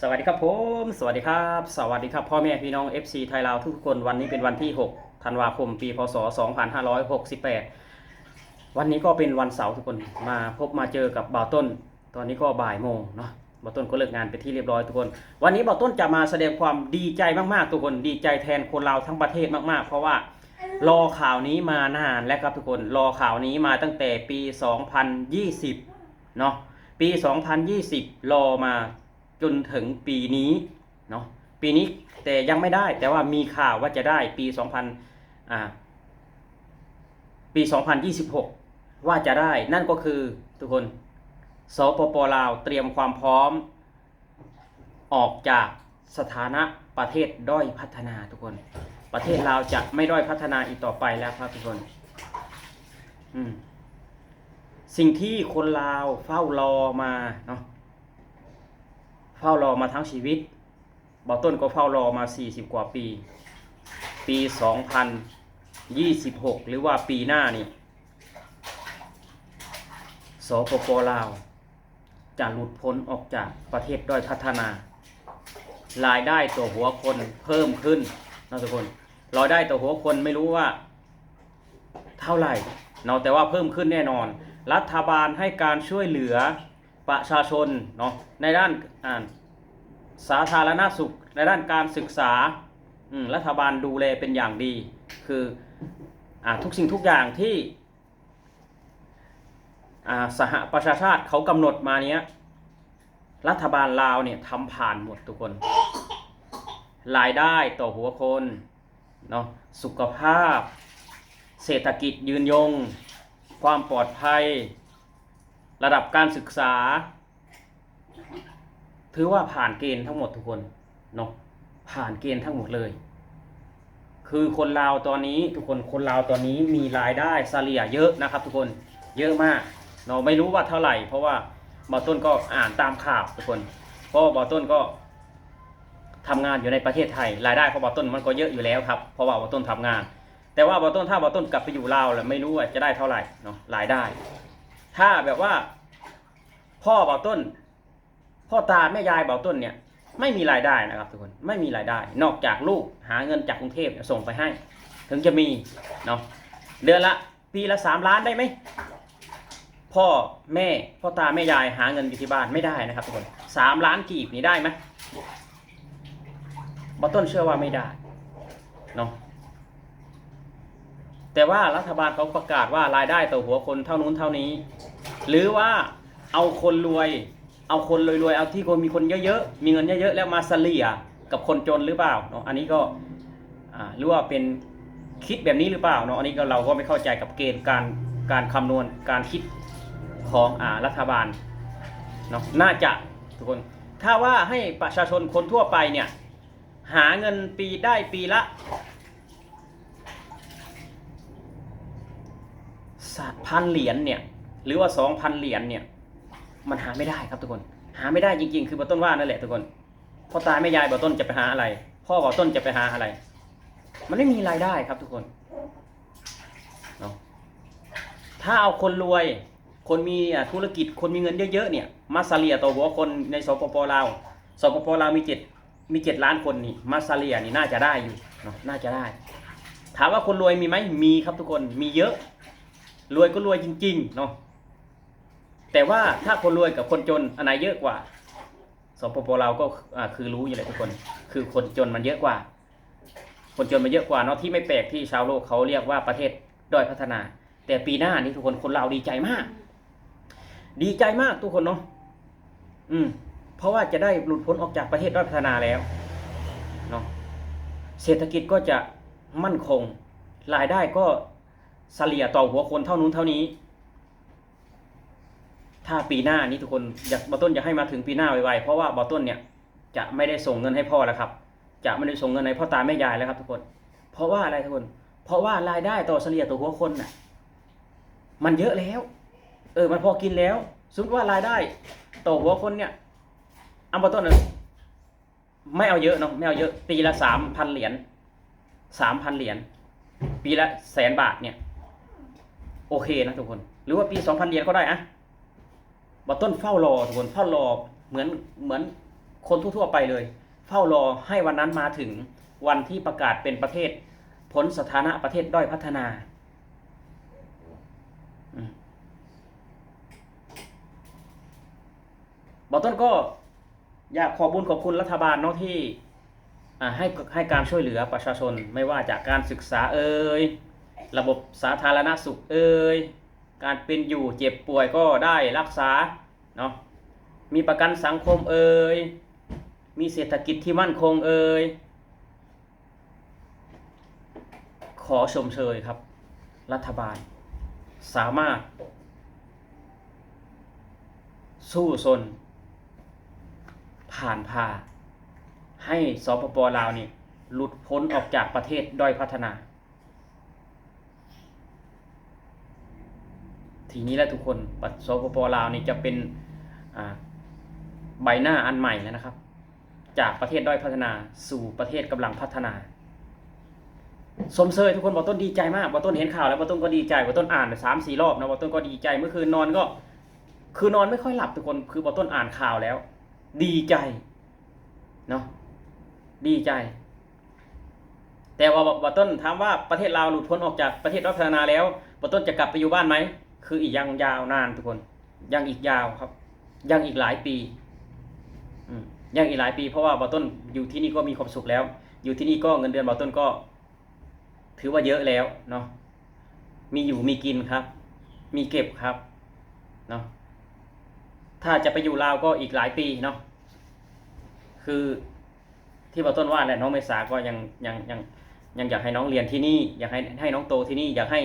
สวัสดีครับผม สวัสดีครับ สวัสดีครับพ่อแม่พี่น้อง FC ไทยลาวทุกคนวันนี้เป็นวันที่ 6 ธันวาคม ปีพศ 2568 วันนี้ก็เป็นวันเสาร์ทุกคนมาพบมาเจอกับบ่าวต้น ตอนนี้ก็บ่ายโมงเนาะบ่าวต้นก็เลิกงานไปที่เรียบร้อยทุกคน วันนี้บ่าวต้นจะมาแสดงความดีใจมากๆ ทุกคนดีใจแทนคนลาวทั้งประเทศมากๆ เพราะว่ารอข่าวนี้มานานแล้วครับทุกคนรอข่าวนี้มาตั้งแต่ปี 2020เนาะปี 2020 รอมา จนถึงปีนี้เนาะปีนี้แต่ยังไม่ได้ แต่ว่ามีข่าวว่าจะได้ปี 2000อ่าปี 2026 ว่าจะได้นั่นก็คือทุกคนสปปลาวเตรียมความพร้อม ออกจากสถานะประเทศด้อยพัฒนาทุกคน ประเทศลาวจะไม่ด้อยพัฒนาอีกต่อไปแล้วครับทุกคนสิ่งที่คนลาวเฝ้ารอมาเนาะ เฝ้ารอมาทั้งชีวิตบอต้นก็เฝ้ารอมา 40 กว่าปี ปี 2026 หรือว่าปีหน้านี่สปปลาว จะหลุดพ้นออกจากประเทศด้อยพัฒนารายได้ตัวหัวคนเพิ่มขึ้นนะทุกคนรายได้ตัวหัวคนไม่รู้ว่า เท่าไหร่เนาะแต่ว่าเพิ่มขึ้นแน่นอน รัฐบาลให้การช่วยเหลือ ประชาชนเนาะในด้านอ่าสาธารณสุข ในด้านการศึกษาอืรัฐบาลดูแลเป็นอย่างดี คืออ่าทุกสิ่งทุกอย่างที่อ่าสหประชาชาติเขากำหนดมาเนี้ยรัฐบาลลาวเนี่ยทำผ่านหมดทุกคน รายได้ต่อหัวคนเนาะสุขภาพ เศรษฐกิจยืนยง ความปลอดภัย ระดับการศึกษา ถือว่าผ่านเกณฑ์ทั้งหมดทุกคนเนาะผ่านเกณฑ์ทั้งหมดเลย คือคนลาวตอนนี้ทุกคนคนลาวตอนนี้มีรายได้เฉลี่ยเยอะนะครับ ทุกคนเยอะมากเนาะไม่รู้ว่าเท่าไหร่ เพราะว่าบอต้นก็อ่านตามข่าวทุกคนเพราะว่าบอต้นก็ทำงานอยู่ในประเทศไทย รายได้ของบอต้นมันก็เยอะอยู่แล้วครับเพราะว่าบอต้นทำงาน แต่ว่าบอต้นถ้าบอต้นกลับไปอยู่ลาวแล้วไม่รู้ว่าจะได้เท่าไหร่เนาะรายได้ ถ้าแบบว่า พ่อเบอต้น พ่อตาแม่ยายเบอต้นเนี่ย ไม่มีรายได้นะครับทุกคนไม่มีรายได้ นอกจากลูกหาเงินจากกรุงเทพส่งไปให้ ถึงจะมีเนาะเดือนละ ปีละสามล้านได้ไหมพ่อแม่พ่อตาแม่ยายหาเงินอยู่ที่บ้านไม่ได้นะครับทุกคนสามล้านกีบนี่ได้ไหมบอต้นเชื่อว่าไม่ได้เนาะแต่ว่ารัฐบาลเขาประกาศว่ารายได้ต่อหัวคนเท่านู้นเท่านี้ หรือว่าเอาคนรวย เอาคนรวยๆ เอาที่คนมีคนเยอะๆ มีเงินเยอะๆ แล้วมาเสลี่ยกับคนจนหรือเปล่าเนาะ อันนี้ก็หรือว่าเป็นคิดแบบนี้หรือเปล่าเนาะ อันนี้ก็เราก็ไม่เข้าใจกับเกณฑ์การการคำนวณการคิดของอ่ารัฐบาลเนาะ น่าจะทุกคน ถ้าว่าให้ประชาชนคนทั่วไปเนี่ยหาเงินปีได้ปีละพันเหรียญเนี่ย หรือว่าสองพันเหรียญเนี่ย มันหาไม่ได้ครับทุกคน หาไม่ได้จริงๆ คือบอต้นว่านั่นแหละทุกคนพ่อตายแม่ยายบอต้นจะไปหาอะไร พ่อบอต้นจะไปหาอะไร มันไม่มีรายได้ครับทุกคนเนาะถ้าเอาคนรวย คนมีธุรกิจคนมีเงินเยอะๆเนี่ยมาซาเลียต่อหัวคนในสปปลาวสปปลาวมีเจ็ดมีเจ็ดล้านคนนี่มาซาเลียนี่น่าจะได้อยู่เนาะน่าจะได้ ถามว่าคนรวยมีไหมมีครับทุกคนมีเยอะ รวยก็รวยจริงๆเนาะ แต่ว่าถ้าคนรวยกับคนจนอันไหนเยอะกว่าสปปเราก็คือรู้อยู่แหละทุกคน คือคนจนมันเยอะกว่า คนจนมันเยอะกว่าเนาะที่ไม่แปลกที่ชาวโลกเขาเรียกว่าประเทศด้อยพัฒนา แต่ปีหน้านี้ทุกคนคนเราดีใจมาก ดีใจมากทุกคนเนาะอืม เพราะว่าจะได้หลุดพ้นออกจากประเทศด้อยพัฒนาแล้วเนาะเศรษฐกิจก็จะมั่นคงรายได้ก็เฉลี่ยต่อหัวคนเท่านู้นเท่านี้ ถ้าปีหน้านี้ทุกคนอยากบอต้นอยากให้มาถึงปีหน้าไวๆเพราะว่าบอต้นเนี่ยจะไม่ได้ส่งเงินให้พ่อแล้วครับ จะไม่ได้ส่งเงินให้พ่อตาแม่ยายแล้วครับทุกคน เพราะว่าอะไรทุกคน เพราะว่ารายได้ต่อเฉลี่ยต่อหัวคนน่ะ มันเยอะแล้ว เออ มันพอกินแล้ว สมมติว่ารายได้ต่อหัวคนเนี่ยอันบอต้นน่ะไม่เอาเยอะเนาะไม่เอาเยอะ ปีละสามพันเหรียญสามพันเหรียญปีละแสนบาทเนี่ย โอเคนะทุกคน หรือว่าปีสองพันเหรียญก็ได้อะ บอต้นเฝ้ารอทุกคนเฝ้ารอเหมือนเหมือนคนทั่วๆไปเลย เฝ้ารอให้วันนั้นมาถึงวันที่ประกาศเป็นประเทศพ้นสถานะประเทศด้อยพัฒนาบอต้นก็อยากขอบุญขอบคุณรัฐบาลเนาะที่ให้ให้การช่วยเหลือประชาชนไม่ว่าจากการศึกษาเอ่ยระบบสาธารณสุขเอ่ย การเป็นอยู่เจ็บป่วยก็ได้รักษาเนาะมีประกันสังคมเอ่ยมีเศรษฐกิจที่มั่นคงเอ่ยขอชมเชยครับ รัฐบาล สามารถ สู้ซน ผ่านพาให้สปปลาวนี่หลุดพ้นออกจากประเทศด้อยพัฒนา ทีนี้แหละทุกคนปัตรสปปลาวนี่จะเป็นใบหน้าอันใหม่แล้วนะครับ จากประเทศด้อยพัฒนาสู่ประเทศกำลังพัฒนาสมเสยทุกคนบอกต้นดีใจมากบอกต้นเห็นข่าวแล้วบอกต้นก็ดีใจบอกต้นอ่านสามสี่รอบนะบอกต้นก็ดีใจเมื่อคืนนอนก็ คือนอนไม่ค่อยหลับทุกคนคือบอกต้นอ่านข่าวแล้ว ดีใจเนาะดีใจ แต่ว่าบอกต้นถามว่าประเทศลาวหลุดพ้นออกจากประเทศด้อยพัฒนาแล้วบอกต้นจะกลับไปอยู่บ้านไหม คืออีกยังยาวนานทุกคน ยังอีกยาวครับ ยังอีกหลายปีอยังอีกหลายปี เพราะว่าบอต้นอยู่ที่นี่ก็มีความสุขแล้ว อยู่ที่นี่ก็เงินเดือนบอต้นก็ ถือว่าเยอะแล้วเนาะมีอยู่มีกินครับ มีเก็บครับเนาะถ้าจะไปอยู่ลาวก็อีกหลายปีเนาะคือที่บอต้นว่าแหละน้องเมษาก็ยังยังยังยังอยากให้น้องเรียนที่นี่ อยากให้ให้น้องโตที่นี่อยากให้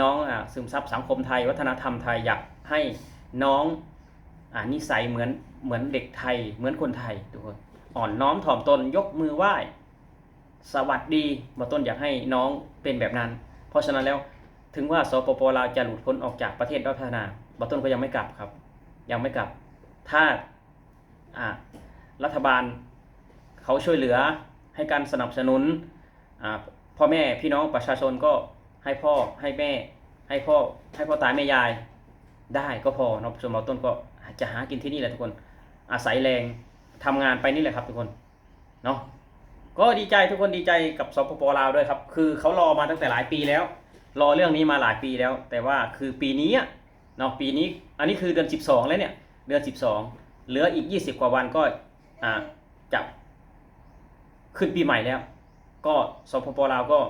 น้องอ่าซึมซับสังคมไทย วัฒนธรรมไทยอยากให้น้องอ่านิสัยเหมือนเหมือนเด็กไทย เหมือนคนไทยทุกคนอ่อนน้อมถ่อมตนยกมือไหว้ สวัสดีบอต้นอยากให้น้องเป็นแบบนั้น เพราะฉะนั้นแล้วถึงว่าสปปลาวจะหลุดพ้นออกจากประเทศด้อยพัฒนาบอต้นก็ยังไม่กลับครับ ยังไม่กลับ ถ้าอ่ารัฐบาลเขาช่วยเหลือให้การสนับสนุนอ่าพ่อแม่พี่น้องประชาชนก็ ให้พ่อให้แม่ ให้พ่อให้พ่อตายแม่ยาย ได้ก็พอเนาะส่วนบอต้นก็จะหากินที่นี่แหละทุกคน อาศัยแรงทำงานไปนี่แหละครับทุกคนเนาะก็ดีใจทุกคนดีใจกับสปปลาวด้วยครับ คือเขารอมาตั้งแต่หลายปีแล้ว รอเรื่องนี้มาหลายปีแล้ว แต่ว่าคือปีนี้เนาะปีนี้อันนี้คือเดือน 12 แล้วเนี่ย เดือน 12 เหลืออีก 20 กว่าวันก็อ่าจะขึ้นปีใหม่แล้ว ก็สปปลาวก็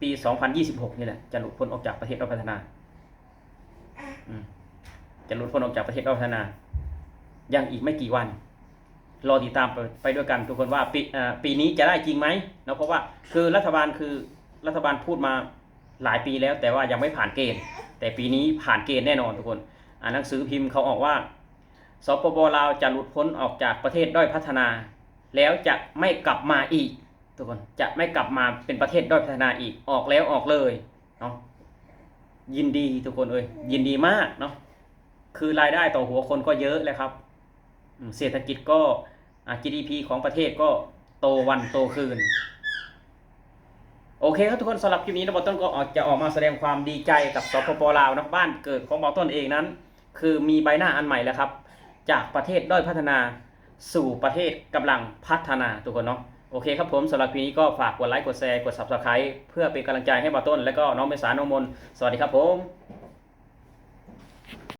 ปี 2026 นี่แหละจะหลุดพ้นออกจากประเทศด้อยพัฒนาอืมจะหลุดพ้นออกจากประเทศด้อยพัฒนายังอีกไม่กี่วัน รอติดตามไปไปด้วยกันทุกคนว่าปีอ่าปีนี้จะได้จริงไหมเนาะเพราะว่าคือรัฐบาลคือรัฐบาลพูดมาหลายปีแล้วแต่ว่ายังไม่ผ่านเกณฑ์ แต่ปีนี้ผ่านเกณฑ์แน่นอนทุกคนอ่านหนังสือพิมพ์เขาออกว่าสปปลาวจะหลุดพ้นออกจากประเทศด้อยพัฒนา แล้วจะไม่กลับมาอีก ทุกคนจะไม่กลับมาเป็นประเทศด้อยพัฒนาอีกออกแล้วออกเลยเนาะยินดีทุกคนเอ้ยยินดีมากเนาะคือรายได้ต่อหัวคนก็เยอะแล้วครับ เศรษฐกิจก็ GDP ของประเทศก็โตวันโตคืน โอเคครับทุกคนสำหรับคลิปนี้นะบอต้นก็ออกจะออกมาแสดงความดีใจกับสปปลาวนะบ้านเกิดของบอต้นเองนั้น คือมีใบหน้าอันใหม่แล้วครับ จากประเทศด้อยพัฒนาสู่ประเทศกำลังพัฒนาทุกคนเนาะ โอเคครับผมสำหรับคลิปนี้ก็ฝากกดไลค์กดแชร์กด subscribe เพื่อเป็นกำลังใจให้บาต้น และก็น้องเมษาน้องมน สวัสดีครับผม